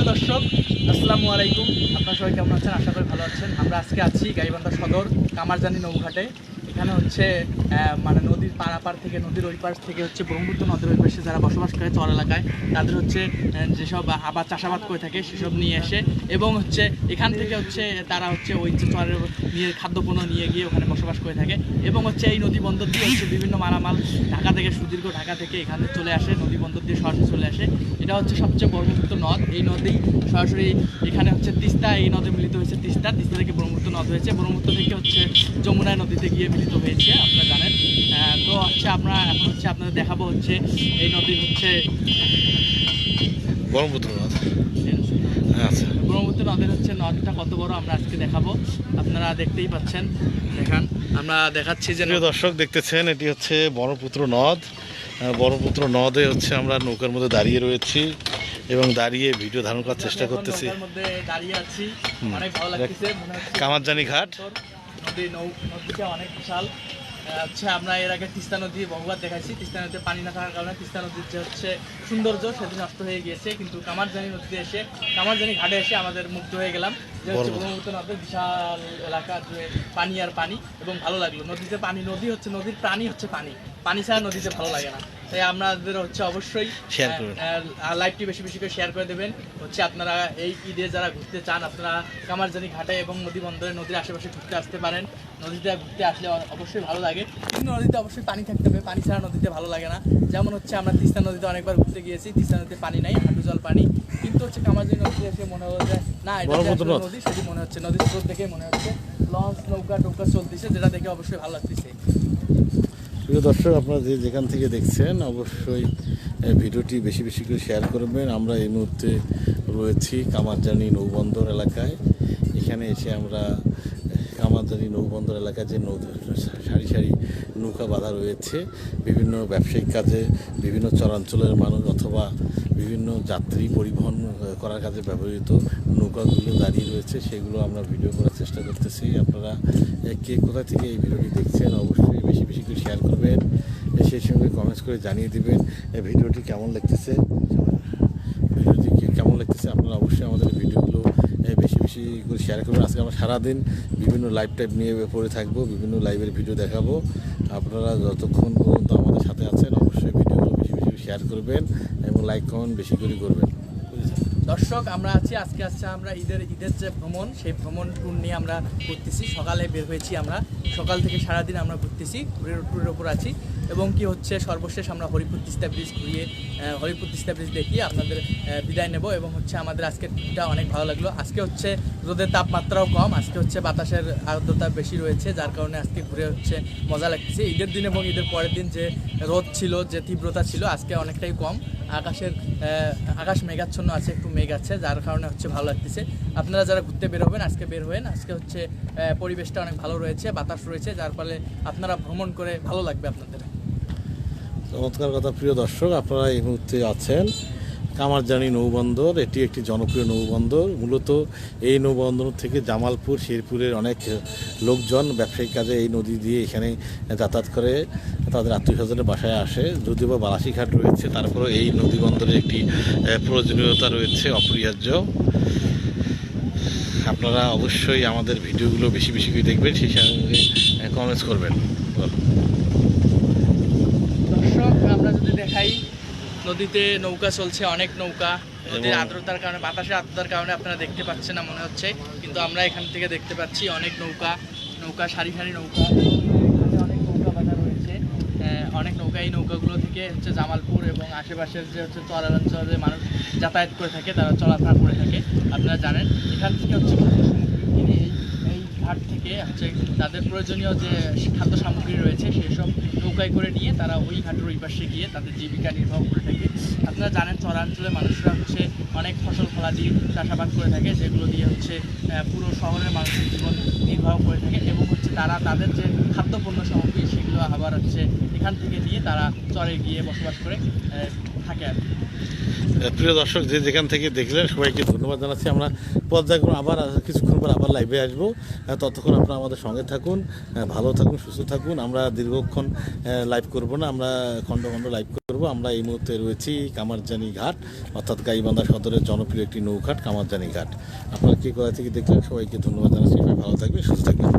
সুপ্রিয় দর্শক, আসসালামু আলাইকুম। আপনার সবাই কেমন আছেন? আশা করি ভালো আছেন। আমরা আজকে আছি গাইবান্ধা সদর কামারজানি নৌঘাটে। এখানে হচ্ছে মানে নদীর পারাপার থেকে, নদীর ওই পাশ থেকে হচ্ছে ব্রহ্মপুত্র নদীর ওই পাশে যারা বসবাস করে চর এলাকায়, তাদের হচ্ছে যেসব আবাদ চাষাবাদ করে থাকে, সেসব নিয়ে আসে এবং হচ্ছে এখান থেকে হচ্ছে তারা হচ্ছে ওই চরের নিয়ে খাদ্যপণ্য নিয়ে গিয়ে ওখানে বসবাস করে থাকে এবং হচ্ছে এই নদী বন্দর দিয়ে হচ্ছে বিভিন্ন মালামাল ঢাকা থেকে, সুদীর্ঘ ঢাকা থেকে এখানে চলে আসে, নদী বন্দর দিয়ে সরাসরি চলে আসে। এটা হচ্ছে সবচেয়ে ব্রহ্মপুত্র নদ। এই নদী সরাসরি এখানে হচ্ছে তিস্তা, এই নদে মিলিত হয়েছে তিস্তা। তিস্তা থেকে ব্রহ্মপুত্র নদ হয়েছে। ব্রহ্মপুত্র থেকে হচ্ছে যমুনা নদীতে গিয়ে মিলিত হয়েছে, আপনারা তো হচ্ছে আমরা এখন হচ্ছে আপনাদের দেখাবো হচ্ছে এই নদী হচ্ছে ব্রহ্মপুত্র নদ। আচ্ছা। ব্রহ্মপুত্র নদের হচ্ছে নদটা কত বড় আমরা আজকে দেখাবো। আপনারা দেখতেই পাচ্ছেন দেখান। আমরা দেখাচ্ছি যে প্রিয় দর্শক দেখতেছেন এটি হচ্ছে ব্রহ্মপুত্র নদ। ব্রহ্মপুত্র নদে হচ্ছে আমরা নৌকার মধ্যে দাঁড়িয়ে রয়েছি এবং দাঁড়িয়ে ভিডিও ধারণ করার চেষ্টা করতেছি। কামারজানি ঘাট। অনেক বিশাল। হচ্ছে আমরা এর আগে তিস্তা নদী বহুবার দেখাইছি। তিস্তা নদীতে পানি না থাকার কারণে তিস্তা নদীর যে হচ্ছে সৌন্দর্য সেটি নষ্ট হয়ে গিয়েছে। কিন্তু কামারজানি নদীতে এসে কামারজানি ঘাটে এসে আমাদের মুগ্ধ হয়ে গেলাম। যে হচ্ছে। ব্রহ্মপুত্র নদের বিশাল এলাকা জুড়ে পানি আর পানি এবং ভালো লাগল। নদীতে পানি নদী হচ্ছে নদীর প্রাণী হচ্ছে পানি। পানি ছাড়া নদীতে ভালো লাগে না। তাই আপনাদের হচ্ছে অবশ্যই করবেন। লাইভটি বেশি বেশি করে শেয়ার করে দেবেন। হচ্ছে আপনারা এই ঈদে যারা ঘুরতে চান আপনারা কামারজানি ঘাটে এবং নদী বন্দরে নদীর আশেপাশে ঘুরতে আসতে পারেন। নদীতে ঘুরতে আসলে অবশ্যই ভালো লাগে। কিন্তু নদীতে অবশ্যই পানি থাকতে হবে। পানি ছাড়া নদীতে ভালো লাগে না। যেমন হচ্ছে আমরা তিস্তা নদীতে অনেকবার ঘুরতে গিয়েছি। তিস্তা নদীতে পানি নাই হাঁটু জল পানি। কিন্তু হচ্ছে কামারজানি নদীতে এসে মনে হলো যে না এটা। নদী সেটি মনে হচ্ছে নদীর স্রোত দেখে মনে হচ্ছে। লঞ্চ নৌকা টৌকা চলতেছে যেটা দেখে অবশ্যই ভালো লাগতেছে। প্রিয় দর্শক, আপনারা যে যেখান থেকে দেখছেন, অবশ্যই ভিডিওটি বেশি বেশি করে শেয়ার করবেন। আমরা এই মুহূর্তে রয়েছি কামারজানি নৌবন্দর এলাকায়। এখানে এসে আমরা, কামারজানি নৌবন্দর এলাকায় যে নৌ, সারি সারি নৌকা বাঁধা রয়েছে, বিভিন্ন ব্যবসায়িক কাজে, বিভিন্ন চরাঞ্চলের মানুষ অথবা বিভিন্ন যাত্রী পরিবহন করার কাজে ব্যবহৃত নৌকাগুলো দাঁড়িয়ে রয়েছে। সেগুলো আমরা ভিডিও করার চেষ্টা করতেছি। আপনারা কে কোথা থেকে এই ভিডিওটি দেখছেন, অবশ্যই বেশি করে শেয়ার করবেন, সেই সঙ্গে কমেন্টস করে জানিয়ে দেবেন ভিডিওটি কেমন লাগতেছে? ভিডিওটি কেমন লাগতেছে? আপনারা অবশ্যই আমাদের ভিডিওগুলো বেশি বেশি করে শেয়ার করবেন। আজকে আমরা সারাদিন বিভিন্ন লাইভ টাইপ নিয়ে পড়ে থাকব, বিভিন্ন লাইভের ভিডিও দেখাবো। আপনারা যতক্ষণ পর্যন্ত আমাদের সাথে আছেন, অবশ্যই ভিডিওগুলো বেশি বেশি শেয়ার করবেন এবং লাইক কমেন্ট বেশি করে করবেন। দর্শক, আমরা আছি, আজকে আসছে আমরা ঈদের ঈদের যে ভ্রমণ, সেই ভ্রমণ ট্যুর নিয়ে আমরা ঘুরতেছি। সকালে বের হয়েছি আমরা। সকাল থেকে সারাদিন আমরা ঘুরতেছি ট্যুরের ট্যুরের উপর আছি। এবং কি হচ্ছে, সর্বশেষ আমরা হরিপুর তিস্তা ব্রিজ ঘুরিয়ে হরিপুর তিস্তা ব্রিজ দেখিয়ে আপনাদের বিদায় নেব এবং হচ্ছে আমাদের আজকের ট্যুরটা অনেক ভালো লাগল। আজকে হচ্ছে রোদের তাপমাত্রাও কম, আজকে হচ্ছে বাতাসের আর্দ্রতা বেশি রয়েছে, যার কারণে আজকে ঘুরে হচ্ছে মজা লাগতেছে। ঈদের দিন এবং ঈদের পরের দিন যে রোদ ছিল, যে তীব্রতা ছিল, আজকে অনেকটাই কম। আকাশের আকাশ মেঘাচ্ছন্ন আছে, একটু মেঘ আছে, যার কারণে হচ্ছে ভালো লাগতেছে। আপনারা যারা ঘুরতে বের হবেন, আজকে বের হবেন আজকে হচ্ছে পরিবেশটা অনেক ভালো রয়েছে, বাতাস রয়েছে, যার ফলে আপনারা ভ্রমণ করে ভালো লাগবে আপনাদের। চমৎকার কথা। প্রিয় দর্শক, আপনারা এই মুহূর্তে আছেন কামারজানি নৌবন্দর, এটি একটি জনপ্রিয় নৌবন্দর। মূলত এই নৌবন্দর থেকে জামালপুর, শেরপুরের অনেক লোকজন ব্যবসায়িক কাজে এই নদী দিয়ে এখানে যাতায়াত করে, তাদের আত্মীয় স্বজনের বাসায় আসে। যদিও বা বালাসীঘাট রয়েছে, তারপরেও এই নদী বন্দরের একটি প্রয়োজনীয়তা রয়েছে, অপরিহার্য। আপনারা অবশ্যই আমাদের ভিডিওগুলো বেশি বেশি করে দেখবেন, সেই সঙ্গে কমেন্টস করবেন। দর্শক, আমরা যদি দেখাই নদীতে নৌকা চলছে অনেক নৌকা। নদীর আর্দ্রতার কারণে বাতাসের আর্দ্রতার কারণে আপনারা দেখতে পাচ্ছেন না মনে হচ্ছে। কিন্তু আমরা এখান থেকে দেখতে পাচ্ছি অনেক নৌকা নৌকা সারি সারি নৌকা। এখানে অনেক নৌকা বাঁধা রয়েছে। অনেক নৌকা এই নৌকাগুলো থেকে হচ্ছে জামালপুর এবং আশেপাশের যে হচ্ছে চরাঞ্চলে মানুষ যাতায়াত করে থাকে তারা চলাফেরা করে থাকে। আপনারা জানেন এখান থেকে হচ্ছে খাদ্য সামগ্রী কিনে এই এই থেকে হচ্ছে তাদের প্রয়োজনীয় যে খাদ্য সামগ্রী রয়েছে সেসব নৌকায় করে নিয়ে তারা ওই ঘাটের ওই পাশে গিয়ে তাদের জীবিকা নির্বাহ করে থাকে আপনারা জানেন চরাঞ্চলের মানুষরা হচ্ছে অনেক ফসল, ফলাদি চাষাবাদ করে থাকে, যেগুলো দিয়ে হচ্ছে পুরো শহরের মানুষের জীবন নির্বাহ করে থাকে এবং হচ্ছে তারা তাদের যে খাদ্যপণ্য সামগ্রী সেগুলো আবার হচ্ছে এখান থেকে নিয়ে তারা চরে গিয়ে বসবাস করে থাকে আর কি। প্রিয় দর্শক, যে যেখান থেকে দেখলেন, সবাইকে ধন্যবাদ জানাচ্ছি। আমরা পর্যায়ক্রমে আবার, কিছুক্ষণ পর আবার লাইভে আসব। ততক্ষণ আপনারা আমাদের সঙ্গে থাকুন ভালো থাকুন, সুস্থ থাকুন। আমরা দীর্ঘক্ষণ লাইভ করব না, আমরা খণ্ড খণ্ড লাইভ করব। আমরা এই মুহূর্তে রয়েছি কামারজানি ঘাট, অর্থাৎ গাইবান্ধা সদরের জনপ্রিয় একটি নৌঘাট, কামারজানি ঘাট। আপনারা কে কোথা থেকে দেখলেন, সবাইকে ধন্যবাদ জানাচ্ছি। সবাই ভালো থাকবেন, সুস্থ থাকবেন।